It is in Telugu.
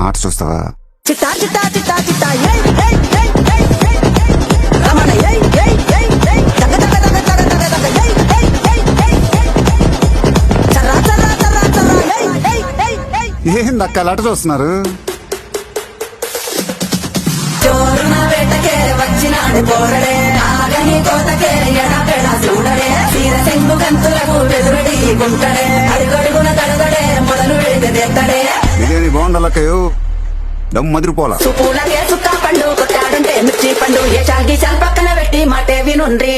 ఆట చూస్తావా చిట్టా చిట్టా చిట్టా చిట్టా చూస్తున్నారు వచ్చినాడు పోరడే ఆగని కోతకే ఎడపెడ చూడడే తీర గంతులకు గుంటడే అడుగడుగున తడుగడే బిర్యానీ బాగుండాలక్కయ్యో దమ్ మదిరిపోలా సుపూలకే పండు కొట్టాడుంటే మిర్చి పండు ఏ చాగి చాల్ పక్కన పెట్టి మాటే వినుండ్రీ.